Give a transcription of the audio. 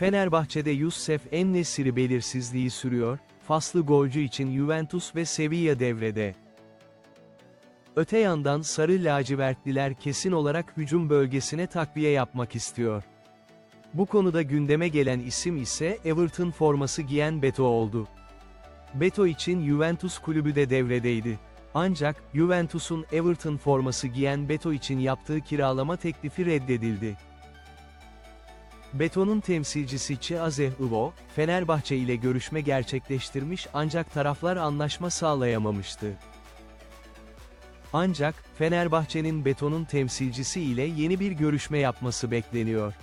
Fenerbahçe'de Youssef En-Nesyri belirsizliği sürüyor, faslı golcü için Juventus ve Sevilla devrede. Öte yandan sarı lacivertliler kesin olarak hücum bölgesine takviye yapmak istiyor. Bu konuda gündeme gelen isim ise Everton forması giyen Beto oldu. Beto için Juventus kulübü de devredeydi. Ancak, Juventus'un Everton forması giyen Beto için yaptığı kiralama teklifi reddedildi. Beto'nun temsilcisi Chiaze Ivo, Fenerbahçe ile görüşme gerçekleştirmiş ancak taraflar anlaşma sağlayamamıştı. Ancak, Fenerbahçe'nin Beto'nun temsilcisi ile yeni bir görüşme yapması bekleniyor.